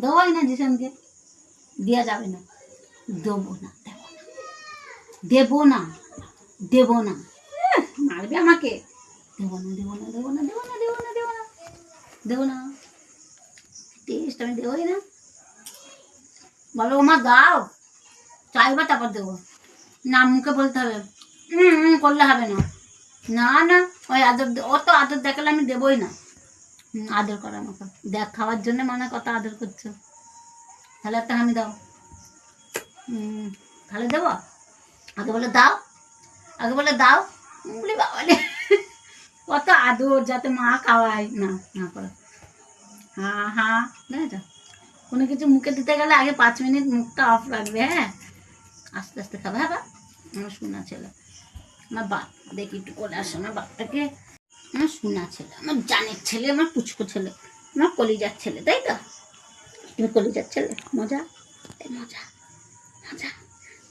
দেওয়াই না জিসানকে? দেওয়া যাবে না। দেবো না দেবো না। দেবো না মারবে আমাকে। দেবো না দেবো না দেবো না দেবো না দেবো না দেবো না। দেবো না। টেস্ট আমি দেবোই না। বলো মা, দাও। চাইবা তারপর দেবো। না, মুখে বলতে হবে। করলে হবে না। না না, ওই আদর অত আদর দেখালে আমি দেবই না। আদর করা আমাকে দেখ, খাওয়ার জন্য মানে কত আদর করছ। তাহলে একটা আমি দাও। তাহলে দেবো? আগে বলে দাও। আগে বলে দাও। বলি, বাবা কত আদর যাতে মা খাওয়ায়। না না করো। হ্যাঁ হ্যাঁ দেখেছ কোনো কিছু মুখে দিতে গেলে আগে পাঁচ মিনিট মুখটা অফ রাখবে হ্যাঁ? আস্তে আস্তে খাবে হ্যাঁ বা আমার শোনা ছেলে। আমার বাপ, দেখি একটু করে আসে। আমার বাপটাকে আমার শোনা ছেলে আমার জানের ছেলে আমার পুচকো ছেলে আমার কলিজার ছেলে তাই তো? তুমি কলিজার ছেলে মজা? মজা মজা।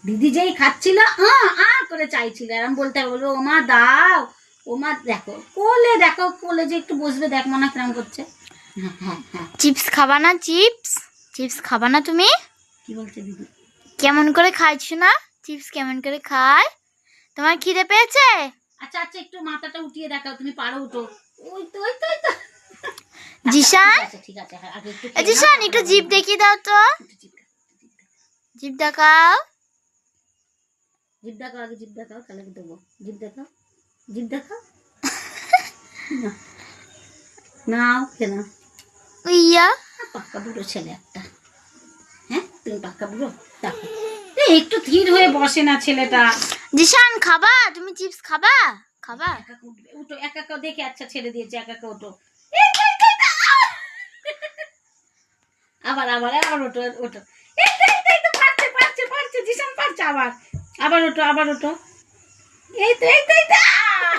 দিদি যেই খাচ্ছিল আ আ করে চাইছিল এরম বলতে হবে বলব ওমা দাও ওমা দেখো কোলে দেখো কোলে যে একটু বসবে দেখ মনে হয় কিরম করছে। হ্যাঁ হ্যাঁ হ্যাঁ। চিপস খাবা না চিপস? চিপস খাবা না তুমি? কি বলছে দিদি? কেমন করে খাইছো না? চিপস কেমন করে খায়? তোমার খিদে পেয়েছে? আচ্ছা আচ্ছা একটু মাথাটা উঠিয়ে দেখাও তুমি পারো উঠো। ওই তো ওই তো ওই তো। জিশান? ঠিক আছে হ্যাঁ, আগে একটু জিশান একটু বলব। দেখিয়ে দাও তো। জিভ দেখাও, জিভ দেখাও। আগে জিভ দেখাও তাহলে দেবো। জিভ দেখাও জিভ দেখাও। না। নাও। কেন উইয়া। পাক্কা বুড়ো ছেলে একটা। হ্যাঁ তুমি পাক্কা বুড়ো? দেখো। একটু ধীর হয়ে বসে না ছেলেটা। জিশান খাবা? তুমি চিপস খাবা? খাবা? একা একা উঠবে উঠো একা একা দেখে আচ্ছা ছেড়ে দিয়েছে একা একা ওঠো। আহ! আবার আবার আবার ওঠো ওঠো। পারছে পারছে পারছে পারছে আবার। আবার ওঠো আবার ওঠো। এই তো এই তো এই তো আহ!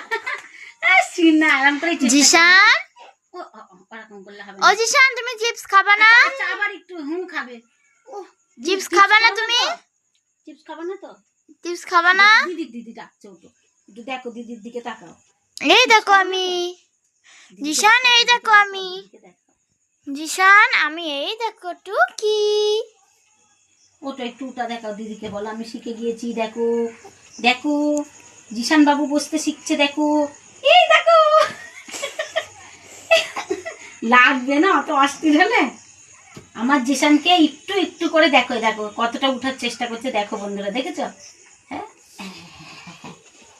আহ, সিনা আরাম করে জিশান? ও, তুমি চিপস খাবা না? আচ্ছা, আচ্ছা, আবার একটু হুম খাবে। ও চিপস খাবা না তুমি? চিপস খাবে না তো? চিপস খাবা না? দিদি দিদি ডাকছে ওটো একটু দেখো দিদির দিকে তাকাও। এই দেখো আমি। জিশান, এই দেখো আমি। জিশান আমি এই দেখো টুকি। ওটা একটু ওটা দেখাও দিদিকে বলো আমি শিখে গিয়েছি দেখো। দেখো জিশান বাবু বসতে শিখছে দেখো। এই দেখো। লাগবে না অত অস্থির হলে? আমার জিশানকে একটু একটু করে দেখো দেখো কতটা উঠার চেষ্টা করছে দেখো বন্ধুরা দেখেছ? হ্যাঁ?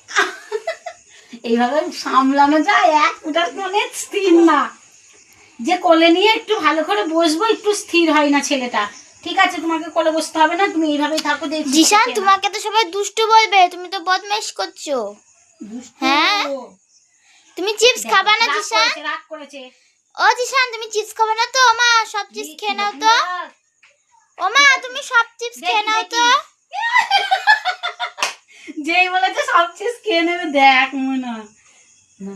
এইভাবে সামলানো যায় এক ফুটার মানে স্থির না। যে কোলে নিয়ে একটু ভালো করে বসবো একটু স্থির হয় না ছেলেটা। ঠিক আছে তোমাকে কোলে বসতে হবে না তুমি এইভাবেই থাকো জিশান তোমাকে। তো সবাই দুষ্টু বলবে তুমি তো বদমাইশ করছ। হ্যাঁ? তুমি চিপস খাবা না করেছে, রাগ করেছে। ও জিশান তুমি চিপস খাবে না তো? মা সব চিপস খেয়ে নাও তো। ও মা তুমি সব চিপস খেয়ে নাও তো। যেই বলেছে সব চিজ খেয়ে নেবে দেখ মনে না না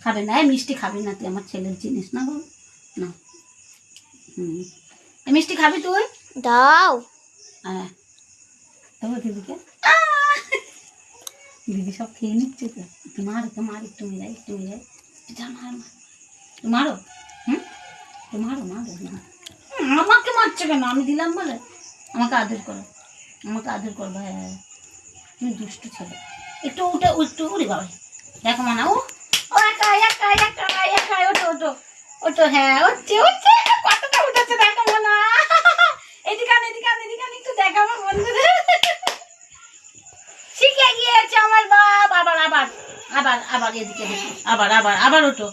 খাবে না। মিষ্টি খাবি না তুই আমার ছেলের জিনিস না বল না। হুম। মিষ্টি খাবি তুই? দাও। হ্যাঁ দেবো দিদিকে। দিদি সব খেয়ে নিচ্ছে তো। একটু মারো তো মার একটু মেরাই একটু মেরাই মার। মারো? হুম? মারো মারো আমাকে মারছে কেন? আমি দিলাম বলে? আমাকে আদর করো। আমাকে আদর করব হ্যাঁ তুমি দুষ্টু একটু উঠে, একটু উড়ি বাবা। দেখো মানা ও একা একা একা একা ওটো হ্যাঁ কতটা উঠেছে দেখো এদিকে আন এদিকে আন এদিকে আন, একটু দেখো আমার বন্ধুদের। শিখে গিয়েছে আমার বাপ। আবার আবার আবার আবার এদিকে আবার আবার আবার ওটো